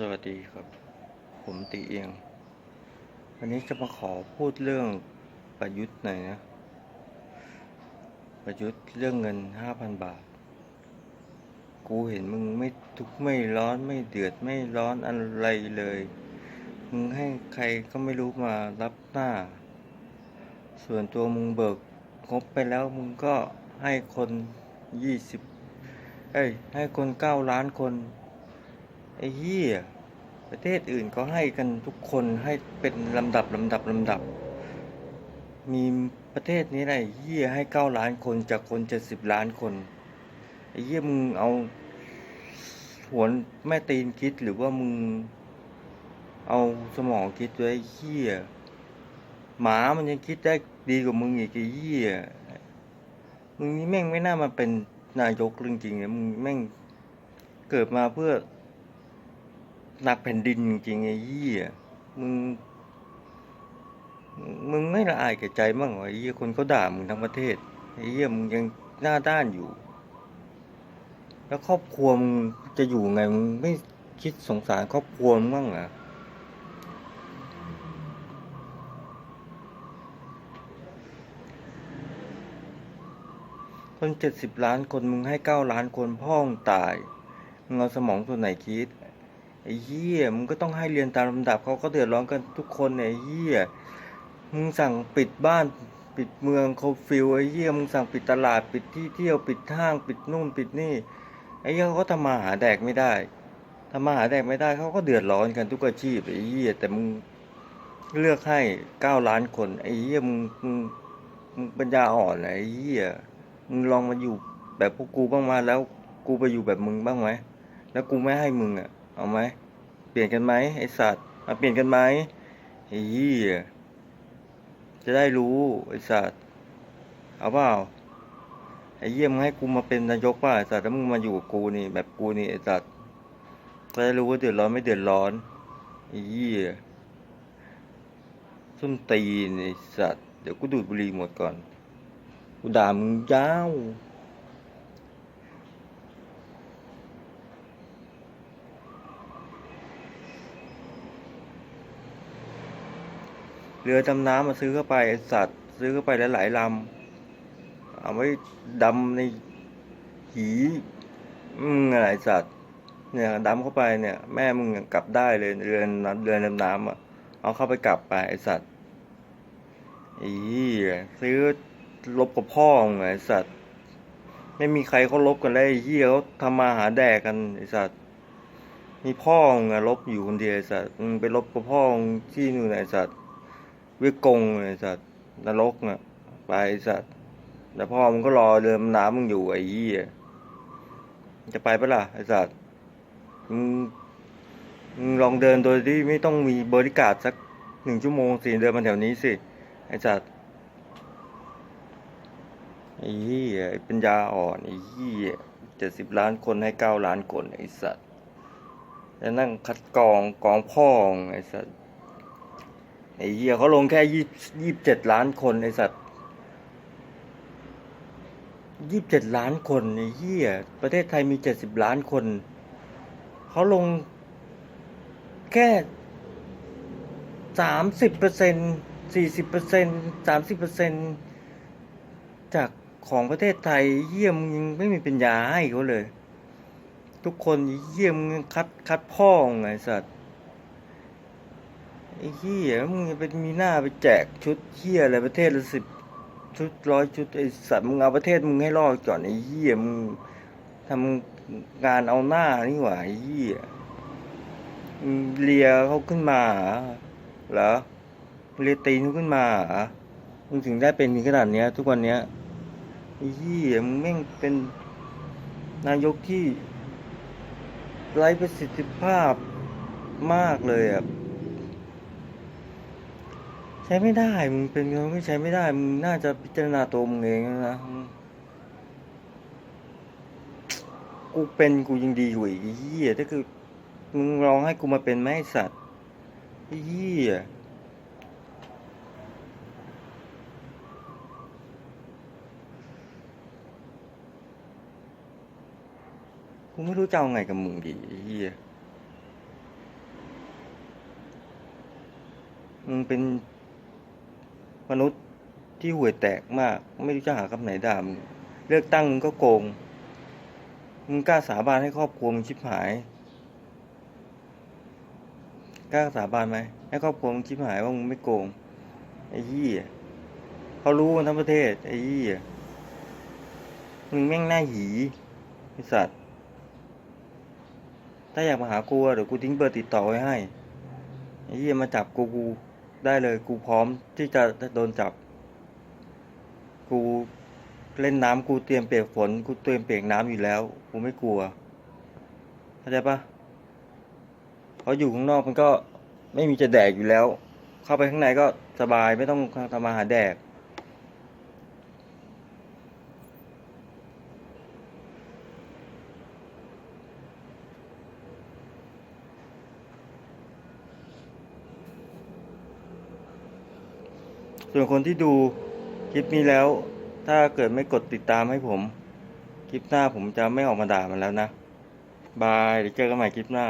สวัสดีครับ ผมตีเอียง วันนี้จะมาขอพูดเรื่องประยุทธ์หน่อยนะ ประยุทธ์เรื่องเงินห้าพันบาท กูเห็นมึงไม่ทุกข์ไม่ร้อนไม่เดือดไม่ร้อนอะไรเลย มึงให้ใครก็ไม่รู้มารับหน้า ส่วนตัวมึงเบิกงบไปแล้วมึงก็ให้คนยี่สิบเอ้ยให้คนเก้าล้านคน ไอ้เหี้ยประเทศอื่นก็ให้กันทุกคนให้เป็นลำดับลำดับลำดับ มีประเทศนี้แหละไอ้เหี้ยให้เก้าล้านคนจากคนเจ็ดสิบล้านคนไอ้เหี้ยมึงเอาหัวแม่ตีนคิดหรือว่ามึง เอาสมองคิดด้วยเหี้ยหมามันยังคิดได้ดีกว่ามึงอีกไอ้เหี้ยมึงนี่แม่งไม่น่ามาเป็นนายกจริงๆนะมึงแม่งเกิดมาเพื่อ หนักแผ่นดินจริงๆไอ้เหี้ยมึง มึงไม่ละอายแก่ใจบ้างเหรอไอ้เหี้ยคนเขาด่ามึงทั้งประเทศไอ้เหี้ยมึงยังหน้าด้านอยู่ แล้วครอบครัวมึงจะอยู่ไงมึงไม่คิดสงสารครอบครัวมึงบ้างเหรอคนเจ็ดสิบล้านคนมึงให้เก้าล้านคนพ่อมึงตายมึงเอาสมองส่วนไหนคิด ไอ้เหี้ยมึงก็ต้องให้เรียนตามลำดับเขาก็เดือดร้อนกันทุกคนเนี่ยไอ้เหี้ยมึงสั่งปิดบ้านปิดเมืองโคฟิลไอ้เหี้ยมึงสั่งปิดตลาดปิดที่เที่ยวปิดห้างปิดนู่นปิดนี่ไอ้เหี้ยเขาก็ทำมาหาแดกไม่ได้ทำมาหาแดกไม่ได้เขาก็เดือดร้อนกันทุกอาชีพไอ้เหี้ยแต่มึงเลือกให้เก้าล้านคนไอ้เหี้ยมึงมึงมึงปัญญาอ่อนไอ้เหี้ยมึงลองมาอยู่แบบพวกกูบ้างมาแล้วกูไปอยู่แบบมึงบ้างไหมแล้วกูไม่ให้มึงอะ เอาไหม เปลี่ยนกันไหมไอสัตว์มาเปลี่ยนกันไหมไอ้เหี้ยจะได้รู้ไอสัตว์เอาเปล่าไอ้เหี้ยมให้กูมาเป็นนายกป่ะไอสัตว์แล้วมึงมาอยู่กับกูนี่แบบกูนี่ไอสัตว์จะได้รู้ว่าเดือดร้อนไม่เดือดร้อนไอ้เหี้ยส้นตีนไอสัตว์เดี๋ยวกูดูดบุหรี่หมดก่อนกูด่ามึงยาว เรือดำน้ำมาซื้อเข้าไปสัตว์ ซื้อเข้าไปหลายๆลำเอาไว้ดำในหีมึงอะไรสัตว์ เนี่ยดำเข้าไปเนี่ย แม่มึงกลับได้เลยเรือน้ำเรือดำน้ำอะเอาเข้าไปกลับไปไอสัตว์อีซื้อลบกับพ่อมึงไอ้สัตว์ ไม่มีใครเขาลบกันไอ้เหี้ยเขาทำมาหาแดกกันไอสัตว์มีพ่อมึงอะลบอยู่คนเดียวไอสัตว์มึงไปลบกับพ่อมึงที่นู่นไอสัตว์ วิกงไอ้สัตว์นรกน่ะไปไอ้สัตว์แต่พ่อมึงก็รอเรือน้ำมึงอยู่ไอ้ยี่จะไปปะล่ะไอ้สัตว์มึงมึงลองเดินโดยที่ไม่ต้องมีบริการดสักหนึ่งชั่วโมงสิเดินมาแถวนี้สิไอ้สัตว์ไอ้ยี่ไอ้ปัญญาอ่อนไอ้ยี่เจ็ดสิบล้านคนให้เก้าล้านคนไอ้สัตว์แล้วนั่งคัดกรองกองพ่องไอ้สัตว์ ไอ้เหี้ยเขาลงแค่ยี่ยี่สิบเจ็ดล้านคนไอ้สัตว์ยี่สิบเจ็ดล้านคนไอ้เหี้ยประเทศไทยมีเจ็ดสิบล้านคนเขาลงแค่สามสิบเปอร์เซ็นสี่สิบเปอร์เซ็นสามสิบเปอร์เซ็นจากของประเทศไทยเยี่ยมยังไม่มีปัญญาให้เขาเลย ทุกคนเยี่ยมงคัดคัดพ่องไงสัตว์ ไอ้เหี้ยมึงจะเป็นมีหน้าไปแจกชุดเหี้ยอะไรประเทศละสิบชุดร้อยชุดไอ้สัตว์มึงเอาประเทศมึงให้รอดก่อนไอ้เหี้ยมึงทำงานเอาหน้านี่หว่าไอ้เหี้ยเลียเขาขึ้นมาเหรอเลียตีนเขาขึ้นมาเหรอมึงถึงได้เป็นขนาดเนี้ย ทุกวันเนี้ยไอ้เหี้ยมึงแม่งเป็นนายกที่ไร้ประสิทธิภาพมากเลยอะ ใช้ไม่ได้ มึงเป็นคนที่ใช้ไม่ได้ มึงน่าจะพิจารณาตัวมึงเองนะ กูเป็นกูยังดีกว่อีกไอ้เหี้ยถ้าคือ มึงลองให้กูมาเป็นไหมไอ้สัตว์อ้เหี้ยกูไม่รู้จะเอาไงกับมึงดีไอ้เหี้ยมึงเป็น มนุษย์ที่ห่วยแตกมาก ไม่รู้จะหาคำไหนด่ามเลือกตั้งมึงก็โกง มึงกล้าสาบานให้ครอบครัวมึงชิบหาย กล้าสาบานไหมให้ครอบครัวมึงชิบหายว่ามึงไม่โกง ไอ้ยี่เขารู้กันทั้งประเทศ ไอ้ยี่มึงแม่งหน้าหีไอ้สัตว์ ถ้าอยากมาหากูเดี๋ยวกูทิ้งเบอร์ติดต่อไว้ให้ ไอ้ยี่มาจับกูกู ได้เลย กูพร้อมที่จะโดนจับ กูเล่นน้ำกูเตรียมเปียกฝน กูเตรียมเปียกน้ำอยู่แล้ว กูไม่กลัวเข้าใจปะเพราะอยู่ข้างนอกมันก็ไม่มีจะแดกอยู่แล้ว เข้าไปข้างในก็สบายไม่ต้องทำมาหาแดก ส่วนคนที่ดูคลิปนี้แล้ว ถ้าเกิดไม่กดติดตามให้ผม คลิปหน้าผมจะไม่ออกมาด่ามันแล้วนะ บายเดี๋ยวเจอกันใหม่คลิปหน้า